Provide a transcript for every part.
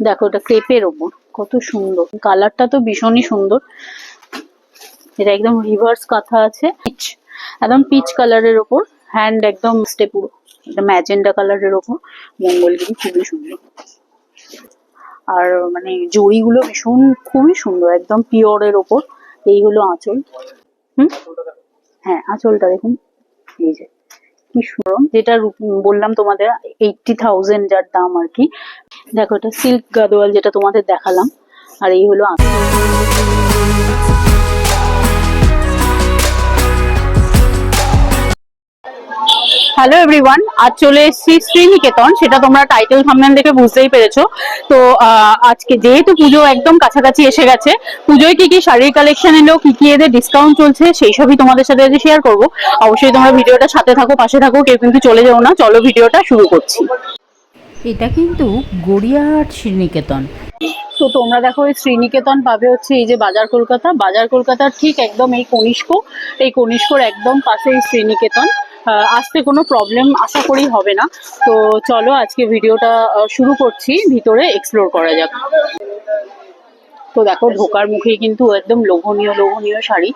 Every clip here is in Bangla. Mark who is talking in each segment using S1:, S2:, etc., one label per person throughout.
S1: দেখো, এটা ক্রেপের ওপর। কত সুন্দর। কালারটা তো ভীষণই সুন্দর। এটা একদম রিভার্স কাঁথা আছে। পিচ একদম পিচ কালারের ওপর। হ্যান্ড একদম স্টে পুরো। এটা ম্যাজেন্ডা কালারের ওপর। মঙ্গলগিরি খুবই সুন্দর। আর মানে জড়িগুলো ভীষণ, খুবই সুন্দর। একদম পিওরের ওপর। এই হলো আঁচল। হুম? হ্যাঁ আঁচলটা দেখুন। এই যে। কি সুন্দর যেটা বললাম তোমাদের এইটটি থাউজেন্ড যার দাম আর কি। দেখো এটা সিল্ক গাদোয়াল যেটা তোমাদের দেখালাম। আর এই হলো হ্যালো এভরিওয়ান আজ চলে এসেছি শ্রীনিকেতন। সেটা তোমরা টাইটেল থাম্বনেল দেখে বুঝতেই পেরেছ। তো আজকে যেহেতু পুজো একদম কাছাকাছি এসে গেছে পুজোয় কি কি শাড়ির কালেকশন এলো কি কি এদের ডিসকাউন্ট চলছে সেই সবই তোমাদের সাথে আজকে শেয়ার করব। অবশ্যই তোমরা ভিডিওটা সাথে থাকো পাশে থাকো কেউ কিন্তু চলে যাও না। চলো ভিডিওটা শুরু করছি।
S2: এটা কিন্তু গড়িয়াহাট শ্রীনিকেতন।
S1: তো তোমরা দেখো এই শ্রীনিকেতন পাবে হচ্ছে এই যে বাজার কলকাতা। বাজার কলকাতার ঠিক একদম এই কনিষ্ক এই কনিষ্কর একদম পাশে এই শ্রীনিকেতন। আসতে কোনো প্রবলেম আশা করি হবে না। তো চলো আজকে ভিডিওটা শুরু করছি, ভিতরে এক্সপ্লোর করা যাক। তো দেখো, ঢোকার মুখেই কিন্তু একদম লোভনীয় লোভনীয় শাড়ি।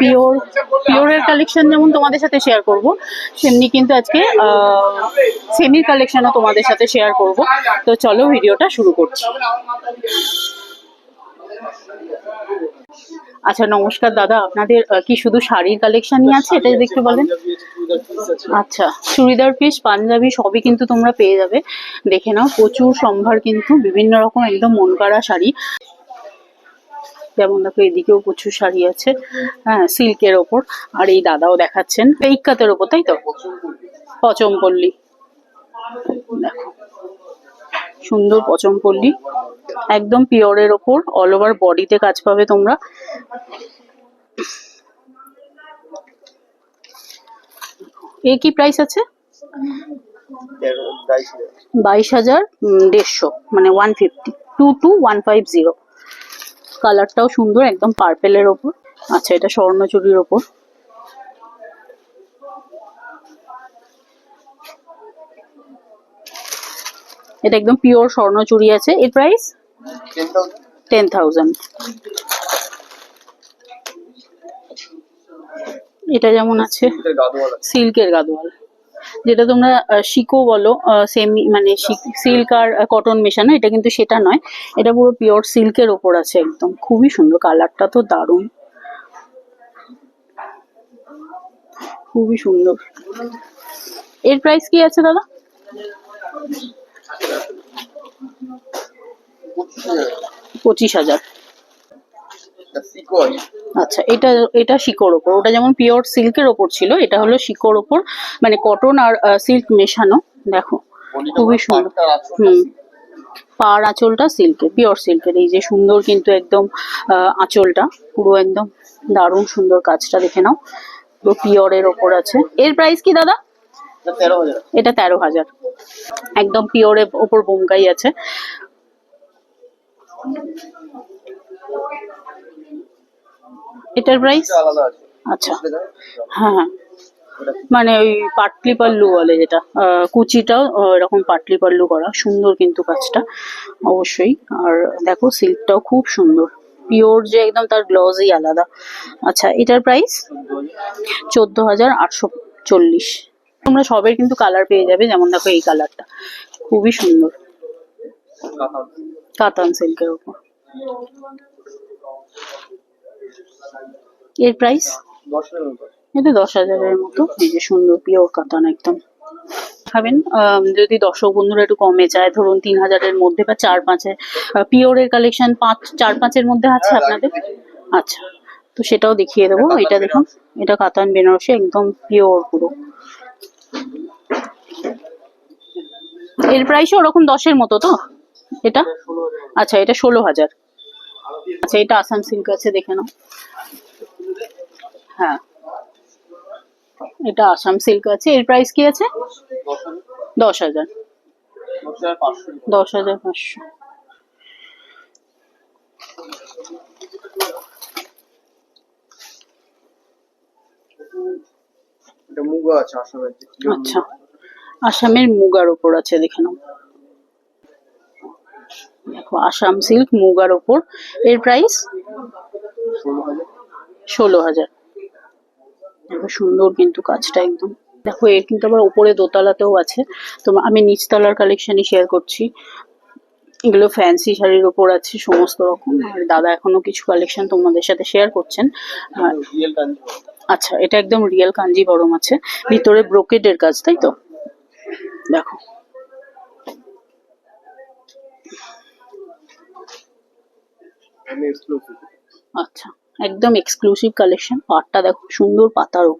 S1: পিওর, পিওরের কালেকশন যেমন তোমাদের সাথে শেয়ার করব, সেমনি কিন্তু আজকে সেমির কালেকশনও তোমাদের সাথে শেয়ার করব। তো চলো ভিডিওটা শুরু করছি। আচ্ছা নমস্কার দাদা আপনাদের কি শুধু শাড়ির কালেকশনই আছে? এটা যদি একটু বলেন। আচ্ছা চুড়িদার পিস পাঞ্জাবি সবই কিন্তু তোমরা পেয়ে যাবে। দেখে নাও প্রচুর সম্ভার কিন্তু বিভিন্ন রকম একদম মন কাড়া শাড়ি। যেমন দেখো এদিকেও প্রচুর শাড়ি আছে হ্যাঁ সিল্কের ওপর। আর এই দাদাও দেখাচ্ছেন ইক্কাতের ওপর তাই তো? পচমপল্লী। দেখো সুন্দর পচমপল্লী একদম পিওরের ওপর অল ওভার বডিতে কাজ পাবে তোমরা। এ কি প্রাইস আছে? বাইশ হাজার দেড়শো মানে one fifty two two one five zero কালারটাও সুন্দর, একদম পার্পেলের ওপর। আচ্ছা এটা স্বর্ণচুরির ওপর। এটা একদম পিওর স্বর্ণচুরি আছে। এর প্রাইস টেন থাউজেন্ড এটা যেমন আছে সিল্কের গাদোয়াল যেটা তোমরা শিকো বলো সেমি মানে সিল্ক আর কটন মেশানো এটা কিন্তু সেটা নয়। এটা পুরো পিওর সিল্কের ওপর আছে একদম। খুবই সুন্দর কালারটা তো দারুণ। খুবই সুন্দর। এর প্রাইস কি আছে দাদা? পঁচিশ হাজার। আচ্ছা এটা এটা শিকোর ওপর। ওটা যেমন পিওর সিল্কের ওপর ছিল এটা হলো শিকোর ওপর। মানে কটন আর সিল্ক মেশানো দেখো। খুবই সুন্দর। হুম। পার আঁচলটা সিল্কের পিওর সিল্কের এই যে সুন্দর কিন্তু একদম আঁচলটা। পুরো একদম দারুণ সুন্দর কাজটা দেখে নাও। পুরো পিওরের ওপর আছে। এর প্রাইস কি দাদা? এটা তেরো হাজার। একদম পিওরের ওপর বোমকাই আছে। এটার প্রাইস আচ্ছা। হ্যাঁ হ্যাঁ। মানে ওই পাটলি পাল্লু বলে যেটা। কুচিটাও এরকম পাটলি পাল্লু করা। সুন্দর কিন্তু কাজটা অবশ্যই। আর দেখো সিল্কটাও খুব সুন্দর। পিওর যে একদম তার গ্লজই আলাদা। আচ্ছা এটার প্রাইস চোদ্দ হাজার আটশো চল্লিশ। তোমরা সবের কিন্তু কালার পেয়ে যাবে, যেমন দেখো এই কালারটা খুবই সুন্দর। কাতান সিল্কের উপর। এর প্রাইস এটা দশ হাজারের মতো। এই যে সুন্দর পিওর কাতান একদম। খাবেন? যদি দর্শক বন্ধুরা একটু কমে যায় ধরুন তিন হাজারের মধ্যে বা চার পাঁচের পিওরের কালেকশন পাঁচ, চার পাঁচের মধ্যে আছে আপনাদের? আচ্ছা। তো সেটাও দেখিয়ে দেবো। এটা দেখুন, এটা কাতান বেনারসি, একদম পিওর পুরো। এর প্রাইসও ওরকম দশের মতো তো? এটা? আচ্ছা এটা ষোলো হাজার। আচ্ছা এটা আসাম সিল্ক আছে, দেখে নাও। হ্যাঁ। এটা আসাম সিল্ক আছে। এর প্রাইস কি আছে? দশ হাজার। দশ হাজার পাঁচশো।
S3: এটা মুগা আছে আসামের
S1: আচ্ছা। আসামের মুগার ওপর আছে দেখে নাও। দেখো আসাম সিল্ক মুগার ওপর। এর প্রাইস
S3: ষোলো হাজার।
S1: দেখো সুন্দর কিন্তু কাজটা একদম। দেখো এর কিন্তু আবার ওপরে দোতলাতেও আছে। তো আমি নিচতলার কালেকশনই শেয়ার করছি। এগুলো ফ্যান্সি শাড়ির ওপর আছে সমস্ত রকম। আর দাদা এখনও কিছু কালেকশন তোমাদের সাথে শেয়ার করছেন। আর আচ্ছা এটা একদম রিয়েল কাঞ্জি কাঞ্জিবরম আছে। ভিতরে ব্রোকেডের কাজ তাই তো? দেখো। আচ্ছা একদম এক্সক্লুসিভ কালেকশন পাটটা দেখো সুন্দর পাতারও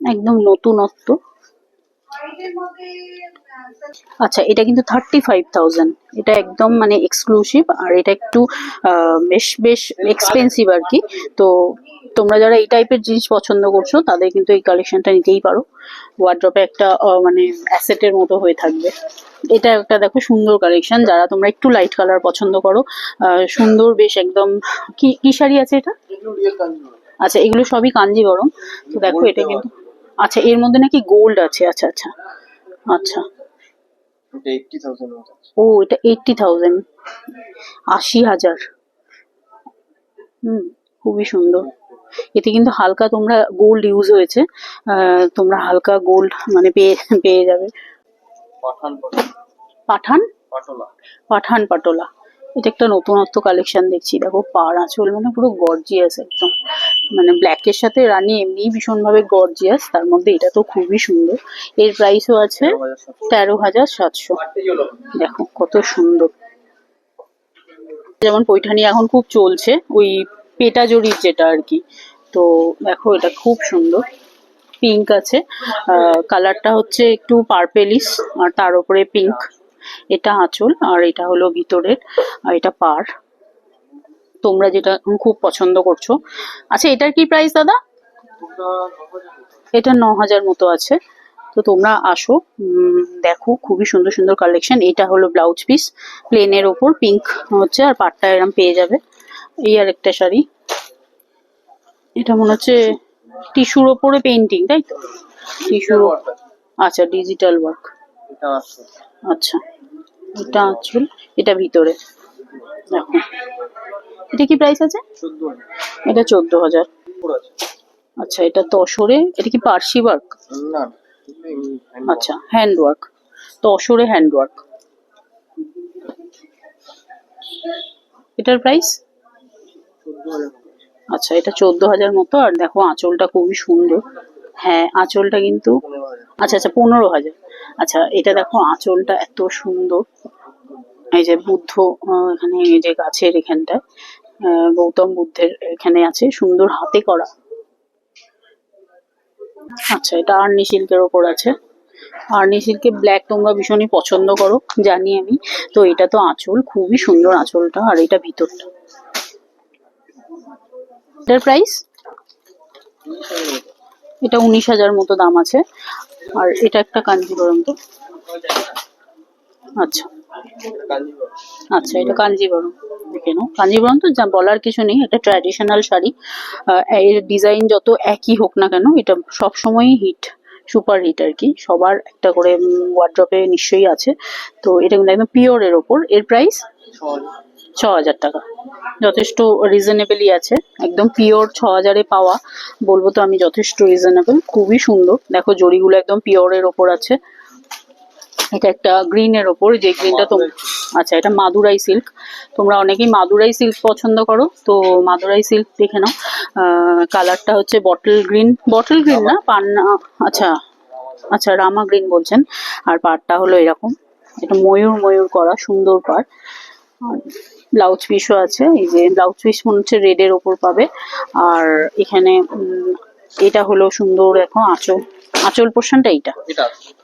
S1: একদম নতুনত্ব। আচ্ছা এটা কিন্তু থার্টি ফাইভ থাউজেন্ড এটা একদম মানে এক্সক্লুসিভ আর এটা একটু বেশ বেশ এক্সপেন্সিভ আর কি। তো তোমরা যারা এই টাইপের জিনিস পছন্দ করছ তাদের কিন্তু এই কালেকশনটা নিতেই পারো। ওয়ার্ড্রপে একটা মানে অ্যাসেটের মতো হয়ে থাকবে। এটা একটা দেখো সুন্দর কালেকশন যারা তোমরা একটু লাইট কালার পছন্দ করো সুন্দর বেশ একদম কি কি শাড়ি আছে এটা?
S3: কাঞ্জি
S1: আচ্ছা এগুলো সবই কাঞ্জিবরম। তো দেখো এটা কিন্তু আচ্ছা এর মধ্যে নাকি গোল্ড আছে আচ্ছা আচ্ছা। আচ্ছা।
S3: আছে।
S1: ও এটা এইটটি থাউজেন্ড আশি হাজার। হুম খুবই সুন্দর। এতে কিন্তু হালকা তোমরা গোল্ড ইউজ হয়েছে। তোমরা হালকা গোল্ড মানে পেয়ে পেয়ে যাবে।
S3: পাঠান পাঠান। পাটোলা।
S1: পাঠান পাটোলা। এটা একটা নতুনত্ব কালেকশন দেখছি। দেখো পাড় আঁচল মানে পুরো গর্জিয়াস একদম। মানে ব্ল্যাকের সাথে রানী এমনি ভীষণভাবে গর্জিয়াস তার মধ্যে এটা তো খুবই সুন্দর। এর প্রাইসও আছে
S3: তেরো হাজার সাতশো।
S1: দেখো কত সুন্দর। যেমন পৈঠানি এখন খুব চলছে, ওই পেটা জরির যেটা আর কি। তো দেখো এটা খুব সুন্দর। পিঙ্ক আছে। কালারটা হচ্ছে একটু পার্পেলিস আর তার উপরে পিঙ্ক এটা আঁচল, আর এটা হলো ভিতরের, আর এটা পার। তোমরা যেটা খুব পছন্দ করছ। আচ্ছা এটার কি প্রাইস দাদা? এটা ন হাজার মতো আছে। তো তোমরা আসো দেখো খুবই সুন্দর সুন্দর কালেকশন এটা হলো ব্লাউজ পিস প্লেনের ওপর পিঙ্ক হচ্ছে আর পাটটা এরম পেয়ে যাবে। এই আর একটা শাড়ি। এটা মনে হচ্ছে টিস্যুর ওপরে পেন্টিং তাই তো? টিস্যুর আচ্ছা ডিজিটাল ওয়ার্ক আচ্ছা এটা আঁচল এটা ভিতরে। দেখো। এটা কি প্রাইস আছে? এটা চোদ্দ হাজার। আচ্ছা এটা তসরে এটা কি পার্সি ওয়ার্ক আচ্ছা হ্যান্ড ওয়ার্ক তসরে হ্যান্ড ওয়ার্ক এটার প্রাইস। আচ্ছা এটা চোদ্দ হাজার মতো আর দেখো আঁচলটা খুবই সুন্দর। হ্যাঁ আঁচলটা কিন্তু আচ্ছা আচ্ছা পনেরো হাজার। আচ্ছা এটা দেখো আঁচলটা এত সুন্দর। এই যে বুদ্ধ এখানে এই যে গাছের এখানটায়। গৌতম বুদ্ধের এখানে আছে, সুন্দর হাতে করা। আচ্ছা এটা আর্নি সিল্কের ওপর আছে। আর্নি সিল্কে ব্ল্যাক তোমরা ভীষণই পছন্দ করো, জানি আমি। তো এটা তো আঁচল, খুবই সুন্দর আঁচলটা, আর এটা ভিতরটা। প্রাইস এটা উনিশ হাজার মতো দাম আছে। আর এটা একটা কাঞ্জিবরম তো? আচ্ছা। আচ্ছা এটা কাঞ্জিবরম। নাও কাঞ্জিবরম তো, যা বলার কিছু নেই, এটা ট্র্যাডিশনাল শাড়ি। এর ডিজাইন যত একই হোক না কেন, এটা সব সময়ই হিট সুপার হিট আর কি। সবার একটা করে ওয়ার্ড্রপে নিশ্চয়ই আছে। তো এটা কিন্তু একদম পিওরের ওপর। এর প্রাইস
S3: ছ হাজার
S1: টাকা। যথেষ্ট রিজনেবলই আছে। একদম পিওর ছ হাজারে পাওয়া। বলব তো আমি যথেষ্ট রিজনেবল খুবই সুন্দর। দেখো, জড়িগুলো একদম পিওরের ওপর আছে। এটা একটা গ্রিনের ওপর যে গ্রিনটা তোম আচ্ছা এটা মাদুরাই সিল্ক তোমরা অনেকেই মাদুরাই সিল্ক পছন্দ করো তো মাদুরাই সিল্ক দেখে নাও। কালারটা হচ্ছে বটল গ্রিন বটল গ্রিন না পান্না আচ্ছা আচ্ছা রামা গ্রিন বলছেন। আর পাড়টা হলো এরকম। এটা ময়ূর ময়ূর করা সুন্দর পাড়। ব্লাউজ পিসও আছে এই যে ব্লাউজ পিস মনে হচ্ছে রেডের ওপর পাবে। আর এখানে এটা হলো সুন্দর এখন আঁচল। আঁচল পোর্শনটা এইটা।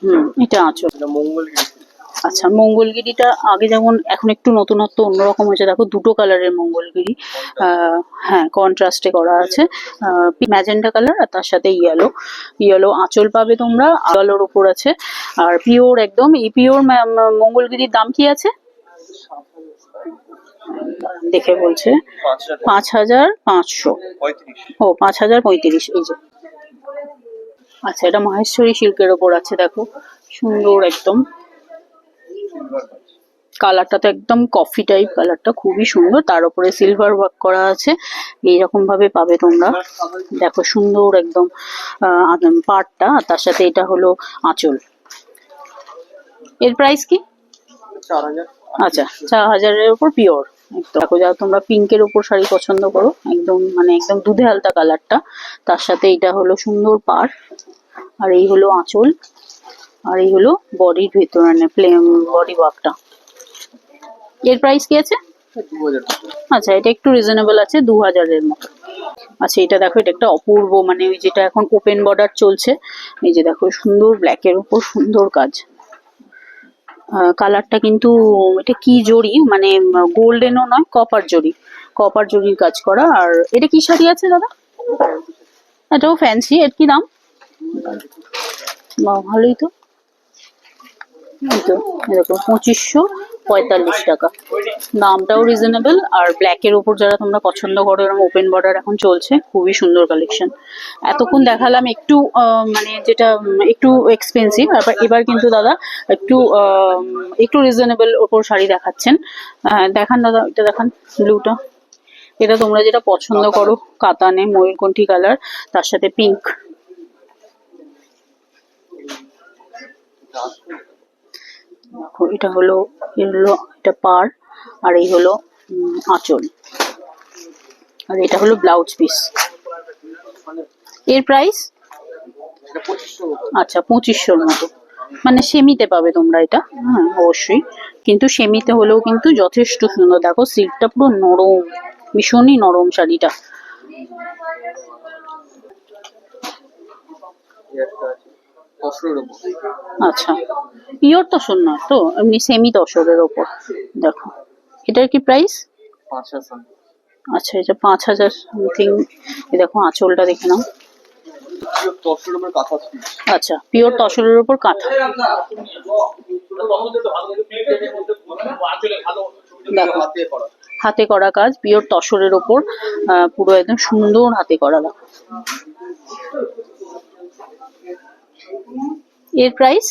S1: হুম এটা আঁচল। আচ্ছা মঙ্গলগিরিটা আগে যেমন এখন একটু নতুনত্ব অন্যরকম হয়েছে দেখো দুটো কালারের মঙ্গলগিরি আহ, হ্যাঁ কন্ট্রাস্টে করা আছে। ম্যাজেন্ডা কালার আর তার সাথে ইয়েলো ইয়েলো আঁচল পাবে তোমরা আলোর ওপর আছে। আর পিওর একদম এই পিওর মঙ্গলগিরির দাম কি আছে? দেখে বলছে পাঁচ হাজার। পাঁচশো। ও পাঁচ হাজার পঁয়ত্রিশ এই যে। আচ্ছা এটা মহেশ্বরী সিল্কের ওপর আছে দেখো। সুন্দর একদম। কালারটা তো একদম কফি টাইপ কালারটা খুবই সুন্দর। তার উপরে সিলভার ওয়ার্ক করা আছে। এইরকম ভাবে পাবে তোমরা। দেখো সুন্দর একদম আর তার সাথে এটা হলো আঁচল। এর প্রাইস কি? আচ্ছা চার হাজারের উপর পিওর একদম যাও, তোমরা পিঙ্কের উপর শাড়ি পছন্দ করো। একদম মানে একদম দুধে হালতা কালারটা। তার সাথে এটা হলো সুন্দর পাড়, আর এই হলো আঁচল, আর এই হলো বডির ভিতর মানে প্লেন বডি ওয়ার্কটা এর প্রাইস কি আছে? আচ্ছা এটা একটু রিজনেবল আছে দু হাজারের মতো। আচ্ছা এটা দেখো, এটা একটা অপূর্ব মানে ওই যেটা এখন ওপেন বর্ডার চলছে, এই যে দেখো, সুন্দর ব্ল্যাকের উপর সুন্দর কাজ। কালারটা কিন্তু এটা কি জড়ি? মানে গোল্ডেনও নয় কপার জড়ি। কপার জড়ির কাজ করা। আর এটা কি শাড়ি আছে, দাদা? এটাও ফ্যান্সি এর কি দাম? ভালোই তো। এরকম পঁচিশশো পঁয়তাল্লিশ টাকা। দামটাও রিজনেবল আর ব্ল্যাকের ওপর যারা তোমরা পছন্দ করো এরকম ওপেন বর্ডার এখন চলছে, খুবই সুন্দর কালেকশন এতক্ষণ দেখালাম একটু মানে যেটা একটু এক্সপেন্সিভ এবার কিন্তু দাদা একটু একটু রিজনেবল ওপর শাড়ি দেখাচ্ছেন। দেখান দাদা, এটা দেখান ব্লুটা এটা তোমরা যেটা পছন্দ করো, কাতানে ময়ূরকণ্ঠী কালার তার সাথে পিঙ্ক এটা হলো হলো এটা পার আর এই হলো আঁচল। আর এটা হলো ব্লাউজ পিস। এর প্রাইস? আচ্ছা পঁচিশশোর মতো। মানে সেমিতে পাবে তোমরা এটা। হ্যাঁ অবশ্যই। কিন্তু সেমিতে হলেও কিন্তু যথেষ্ট সুন্দর। দেখো, সিল্কটা পুরো নরম, ভীষণই নরম শাড়িটা।
S3: তসরের ওপর
S1: আচ্ছা। পিওর তসর নয় তো, এমনি সেমি তসরের ওপর। দেখো। এটার কি প্রাইস
S3: পাঁচ হাজার
S1: আচ্ছা এটা পাঁচ হাজার সামথিং দেখো, আঁচলটা দেখে নাও। আচ্ছা পিওর তসরের ওপর কাঁথা। দেখো,
S3: হাতে করা
S1: কাজ পিওর তসরের ওপর পুরো একদম সুন্দর হাতে করা দেখো এর প্রাইস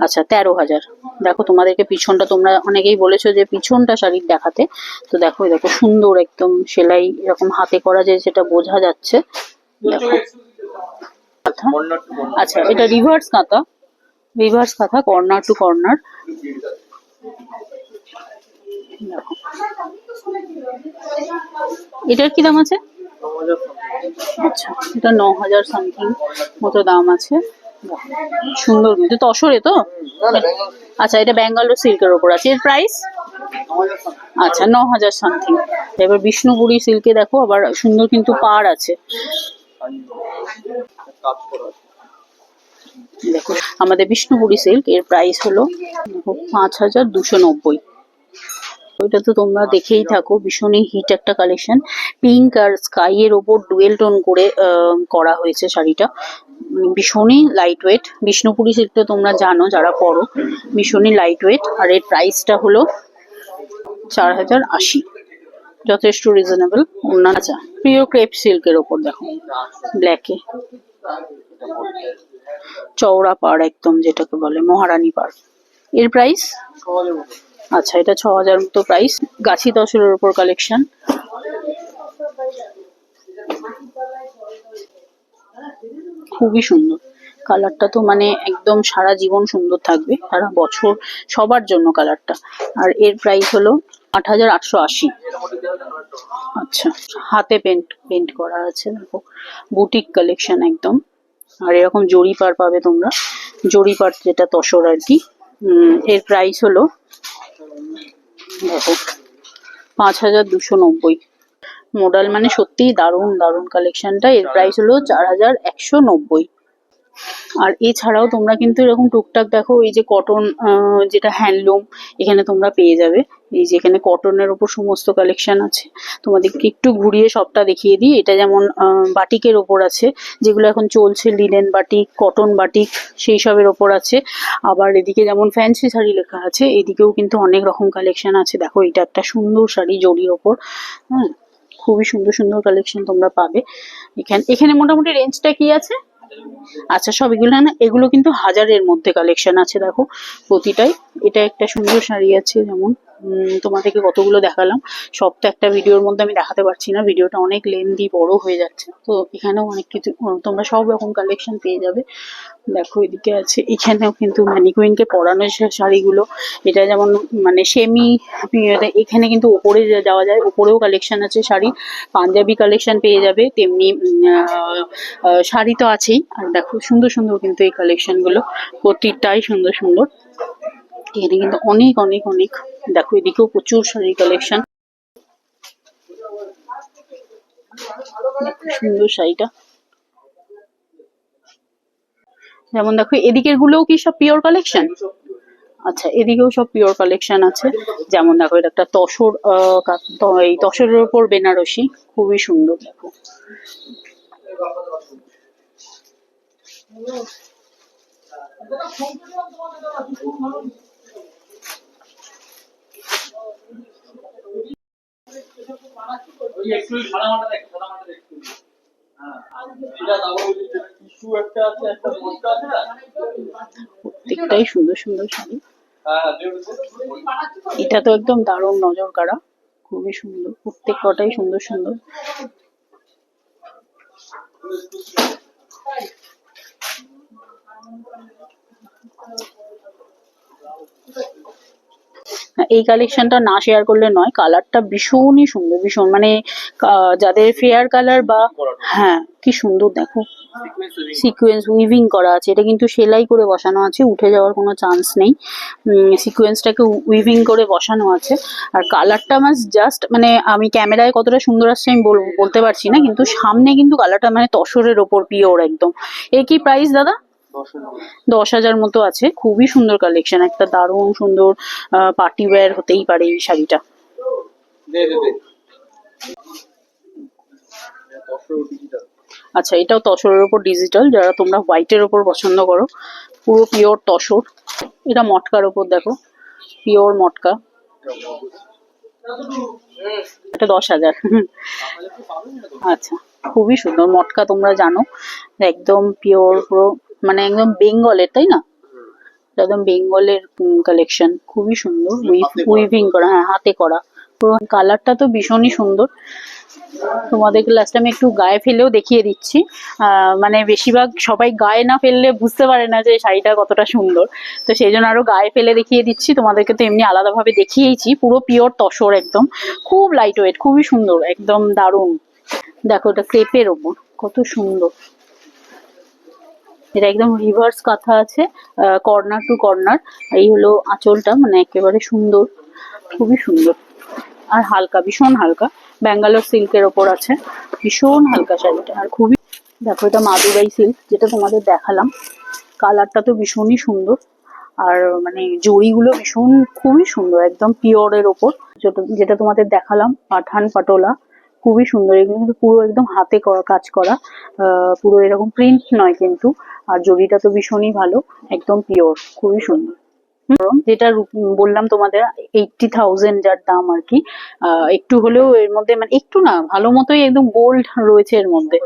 S1: আচ্ছা তেরো হাজার। দেখো তোমাদেরকে পিছনটা তোমরা অনেকেই বলেছ যে পিছনটা শাড়ির দেখাতে। তো দেখো দেখো সুন্দর একদম সেলাই এরকম হাতে করা যে যেটা বোঝা যাচ্ছে। দেখো।
S3: কর্নার
S1: আচ্ছা এটা রিভার্স কাঁথা। রিভার্স কাঁথা কর্নার টু কর্নার এটার কি দাম আছে? আচ্ছা এটা ন হাজার সামথিং মতো দাম আছে। সুন্দর কিন্তু তসরে তো
S3: না
S1: আচ্ছা এটা ব্যাঙ্গালোর সিল্কের ওপর আছে। এর প্রাইস আচ্ছা ন হাজার সামথিং এবার বিষ্ণুপুরি সিল্কে দেখো আবার সুন্দর কিন্তু
S3: করা আছে।
S1: দেখো আমাদের বিষ্ণুপুরি সিল্ক এর প্রাইস হলো পাঁচ হাজার দুশো নব্বই। ওইটা তো তোমরা দেখেই থাকো ভীষণই হিট একটা কালেকশন পিঙ্ক আর স্কাই এর ওপর ডুয়েল টোন করে করা হয়েছে শাড়িটা। ভীষণই লাইট ওয়েট বিষ্ণুপুরি সিল্কটা তোমরা জানো যারা পরো ভীষণই লাইট ওয়েট আর এর প্রাইসটা হলো চার হাজার আশি। যথেষ্ট রিজনেবল অন্যান্য আচ্ছা প্রিয় ক্রেপ সিল্কের ওপর দেখো ব্ল্যাকে চওড়া পাড় একদম যেটাকে বলে মহারানী পাড়। এর প্রাইস আচ্ছা এটা ছ হাজার মতো প্রাইস গাছি তসরের উপর কালেকশন খুবই সুন্দর। কালারটা তো মানে একদম সারা জীবন সুন্দর থাকবে, সারা বছর সবার জন্য কালারটা আর এর প্রাইস হলো আট হাজার আটশো আশি। আচ্ছা হাতে পেন্ট পেন্ট করা আছে, দেখো। বুটিক কালেকশন একদম। আর এরকম জরি পার পাবে তোমরা। জরি পার যেটা তসর আর কি। এর প্রাইস হলো পাঁচ হাজার দুশো নব্বই। মডেল মানে সত্যিই দারুণ দারুণ কালেকশনটা এর প্রাইস হলো চার হাজার একশো নব্বই। আর এছাড়াও তোমরা কিন্তু এরকম টুকটাক দেখো, এই যে কটন যেটা হ্যান্ডলুম এখানে তোমরা পেয়ে যাবে। এই যে এখানে কটনের ওপর সমস্ত কালেকশন আছে। তোমাদেরকে একটু ঘুরিয়ে সবটা দেখিয়ে দিই। এটা যেমন বাটিকের ওপর আছে, যেগুলো এখন চলছে লিনেন বাটিক কটন বাটিক, সেই সবের ওপর আছে। আবার এদিকে যেমন ফ্যান্সি শাড়ি লেখা আছে, এদিকেও কিন্তু অনেক রকম কালেকশন আছে। দেখো, এটা একটা সুন্দর শাড়ি জরির ওপর। হ্যাঁ খুবই সুন্দর সুন্দর কালেকশন তোমরা পাবে। এখানে এখানে মোটামুটি রেঞ্জটা কি আছে? আচ্ছা সব এগুলো না, এগুলো কিন্তু হাজারের মধ্যে কালেকশন আছে, দেখো। প্রতিটাই। এটা একটা সুন্দর শাড়ি আছে, যেমন তোমাদেরকে কতগুলো দেখালাম। সব তো একটা ভিডিওর মধ্যে আমি দেখাতে পারছি না। ভিডিওটা অনেক লেন্দি বড় হয়ে যাচ্ছে। তো এখানেও অনেক কিছু তোমরা সব রকম কালেকশন পেয়ে যাবে। দেখো, এদিকে আছে, এখানেও কিন্তু ম্যানিকুইনকে পরানো শাড়িগুলো। এটা যেমন মানে সেমি এখানে কিন্তু ওপরে যাওয়া যায়, ওপরেও কালেকশন আছে শাড়ি। পাঞ্জাবি কালেকশন পেয়ে যাবে, তেমনি শাড়ি তো আছেই। আর দেখো, সুন্দর সুন্দর কিন্তু এই কালেকশনগুলো। প্রতিটাই সুন্দর সুন্দর। এখানে কিন্তু অনেক অনেক অনেক, দেখো এদিকেও প্রচুর শাড়ির কালেকশন সুন্দর শাড়িটা। যেমন দেখো, এদিকের গুলোও কি সব পিওর কালেকশন আচ্ছা এদিকেও সব পিওর কালেকশন আছে। যেমন দেখো, এটা একটা তসর এই তসরের উপর বেনারসি, খুবই সুন্দর, দেখো
S3: সাদা মাটা দেখ সাদা মাটা দেখ হ্যাঁ এটা তারপর ওই যে টিস্যু একটা আছে একটা মোটা আছে না
S1: প্রত্যেকটাই সুন্দর সুন্দর শাড়ি।
S3: হ্যাঁ হ্যাঁ
S1: এটা তো একদম দারুণ নজর কাড়া। খুবই সুন্দর প্রত্যেক কটাই সুন্দর সুন্দর। হ্যাঁ, এই কালেকশনটা না শেয়ার করলে নয় কালারটা ভীষণই সুন্দর, ভীষণ মানে যাদের ফেয়ার কালার বা হ্যাঁ কি সুন্দর দেখো। সিকোয়েন্স উইভিং করা আছে, এটা কিন্তু সেলাই করে বসানো আছে, উঠে যাওয়ার কোনো চান্স নেই। সিকোয়েন্সটাকে উইভিং করে বসানো আছে। আর কালারটা আমার জাস্ট মানে আমি ক্যামেরায় কতটা সুন্দর আসছে আমি বলতে পারছি না, কিন্তু সামনে কিন্তু কালারটা মানে তসরের ওপর পিওর একদম। এর কি প্রাইস দাদা? দশ হাজার মতো আছে। খুবই সুন্দর কালেকশন একটা দারুণ সুন্দর পার্টি ওয়্যার হতেই পারে এই শাড়িটা। আচ্ছা এটাও তসরের ওপর ডিজিটাল যারা তোমরা হোয়াইটের ওপর পছন্দ করো পুরো পিওর তসর। এটা মটকার ওপর দেখো পিওর মটকা। এটা দশ হাজার। আচ্ছা খুবই সুন্দর মটকা তোমরা জানো। একদম পিওর পুরো মানে একদম বেঙ্গলের তাই না? একদম বেঙ্গলের কালেকশন খুবই সুন্দর। উইভিং করা। হ্যাঁ হাতে করা। পুরো কালারটা তো ভীষণই সুন্দর। তোমাদেরকে লাস্ট আমি একটু গায়ে ফেলেও দেখিয়ে দিচ্ছি। মানে বেশিরভাগ সবাই গায়ে না ফেললে বুঝতে পারে না যে শাড়িটা কতটা সুন্দর। তো সেই জন্য আরও গায়ে ফেলে দেখিয়ে দিচ্ছি। তোমাদেরকে তো এমনি আলাদাভাবে দেখিয়েইছি। পুরো পিওর তসর একদম। খুব লাইট ওয়েট খুবই সুন্দর একদম দারুণ। দেখো এটা ক্রেপের ওপর। কত সুন্দর। এটা একদম রিভার্স কাঁথা আছে কর্নার টু কর্নার এই হলো আঁচলটা মানে একেবারে সুন্দর, খুবই সুন্দর। আর হালকা, ভীষণ হালকা, ব্যাঙ্গালোর সিল্কের ওপর আছে, ভীষণ হালকা শাড়িটা। আর খুবই, দেখো এটা মাদুরাই সিল্ক যেটা তোমাদের দেখালাম। কালারটা তো ভীষণই সুন্দর, আর মানে জড়িগুলো ভীষণ, খুবই সুন্দর, একদম পিওরের ওপর। যেটা তোমাদের দেখালাম, পাঠান পাটোলা, খুবই সুন্দর। এগুলো কিন্তু পুরো একদম হাতে কাজ করা পুরো এরকম প্রিন্ট নয় কিন্তু। আর জরিটা তো ভীষণই ভালো, একদম পিওর খুবই সুন্দর। যেটা বললাম তোমাদের এইটটি থাউজেন্ড যার দাম আর কি একটু হলেও এর মধ্যে মানে একটু না, ভালো মতোই একদম গোল্ড রয়েছে এর মধ্যে।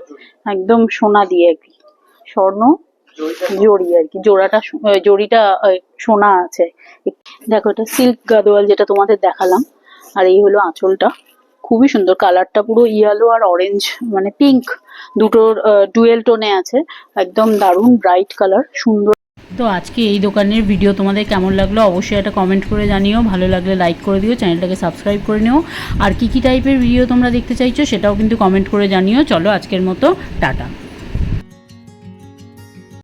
S1: একদম সোনা দিয়ে আর কি, স্বর্ণ জড়ি আর কি, জোড়াটা জড়িটা সোনা আছে। দেখো এটা সিল্ক গাদোয়াল যেটা তোমাদের দেখালাম, আর এই হলো আঁচলটা। খুবই সুন্দর। কালারটা পুরো ইয়েলো আর অরেঞ্জ মানে পিঙ্ক দুটোর ডুয়েল টোনে আছে। একদম দারুণ ব্রাইট কালার সুন্দর।
S2: তো আজকে এই দোকানের ভিডিও তোমাদের কেমন লাগল অবশ্যই একটা কমেন্ট করে জানিও। ভালো লাগলে লাইক করে দিও চ্যানেলটাকে সাবস্ক্রাইব করে নিও। আর কী কী টাইপের ভিডিও তোমরা দেখতে চাইছো সেটাও কিন্তু কমেন্ট করে জানিও। চলো আজকের মতো, টাটা।